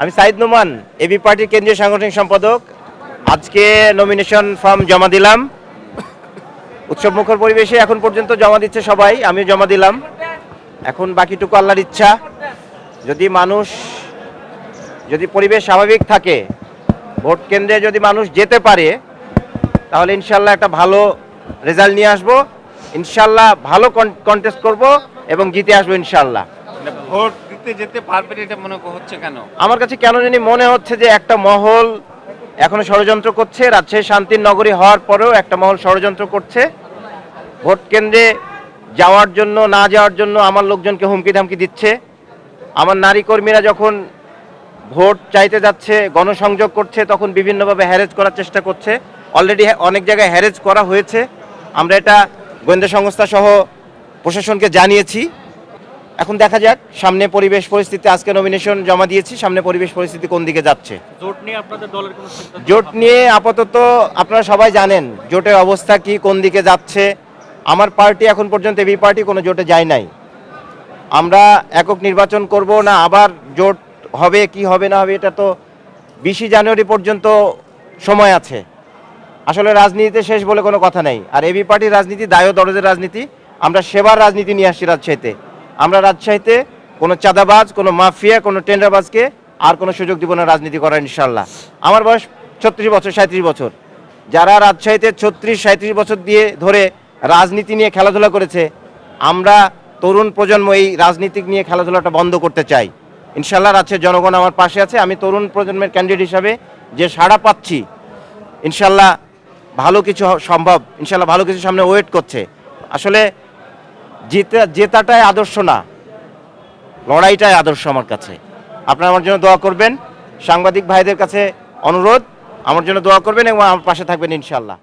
আমি সাইদ নোমান এবি পার্টির কেন্দ্রীয় সাংগঠনিক সম্পাদক। আজকে নমিনেশন ফর্ম জমা দিলাম। উৎসব মুখর পরিবেশে এখন পর্যন্ত জমা দিচ্ছে সবাই আমি জমা দিলাম। এখন বাকিটুকু আল্লাহর ইচ্ছা। যদি মানুষ, যদি পরিবেশ স্বাভাবিক থাকে, ভোট কেন্দ্রে যদি মানুষ যেতে পারে, তাহলে ইনশাল্লাহ একটা ভালো রেজাল্ট নিয়ে আসব। ইনশাল্লাহ ভালো কন্টেস্ট করব এবং জিতে আসব ইনশাল্লাহ। ভোট দিতে যেতে পারবেন এটা মনে হচ্ছে কেন? আমার কাছে কেন জানি মনে হচ্ছে যে একটা মহল এখনও ষড়যন্ত্র করছে, রাজশাহী শান্তির নগরী হওয়ার পরেও একটা মহল ষড়যন্ত্র করছে। ভোট কেন্দ্রে যাওয়ার জন্য, না যাওয়ার জন্য আমার লোকজনকে হুমকি ধামকি দিচ্ছে। আমার নারী কর্মীরা যখন ভোট চাইতে যাচ্ছে, গণসংযোগ করছে, তখন বিভিন্নভাবে হ্যারেজ করার চেষ্টা করছে। অলরেডি অনেক জায়গায় হ্যারেজ করা হয়েছে। আমরা এটা গোয়েন্দা সংস্থা সহ প্রশাসনকে জানিয়েছি। এখন দেখা যাক সামনে পরিবেশ পরিস্থিতি আজকে নমিনেশন জমা দিয়েছি সামনে পরিবেশ পরিস্থিতি কোন দিকে যাচ্ছে। জোট নিয়ে আপনাদের দলের কোনো জোট নিয়ে আপাতত আপনারা সবাই জানেন জোটের অবস্থা কি কোন দিকে যাচ্ছে। আমার পার্টি এখন পর্যন্ত এবি পার্টি কোনো জোটে যায় নাই। আমরা একক নির্বাচন করব না আবার জোট হবে কি হবে না হবে এটা তো বিশে জানুয়ারি পর্যন্ত সময় আছে। আসলে রাজনীতিতে শেষ বলে কোনো কথা নেই। আর এবি পার্টির রাজনীতি দায় দরজের রাজনীতি আমরা সেবার রাজনীতি নিয়ে আসছি রাজশাহীতে। আমরা রাজশাহীতে কোনো চাঁদাবাজ, কোনো মাফিয়া, কোনো টেন্ডারবাজকে আর কোনো সুযোগ দিব না রাজনীতি করার ইনশাল্লাহ আমার বয়স ছত্রিশ বছর সাঁত্রিশ বছর। যারা রাজশাহীতে ছত্রিশ সাঁত্রিশ বছর দিয়ে ধরে রাজনীতি নিয়ে খেলাধুলা করেছে, আমরা তরুণ প্রজন্ম এই রাজনীতি নিয়ে খেলাধুলাটা বন্ধ করতে চাই। ইনশাল্লাহ রাজশাহীর জনগণ আমার পাশে আছে। আমি তরুণ প্রজন্মের ক্যান্ডিডেট হিসাবে যে সাড়া পাচ্ছি ইনশাল্লাহ ভালো কিছু সম্ভব ইনশাল্লাহ ভালো কিছু সামনে ওয়েট করছে। আসলে জেতা, জেতাটাই আদর্শ না। লড়াইটাই আদর্শ আমার কাছে। আপনারা আমার জন্য দোয়া করবেন। সাংবাদিক ভাইদের কাছে অনুরোধ, আমার জন্য দোয়া করবেন এবং আমার পাশে থাকবেন ইনশাল্লাহ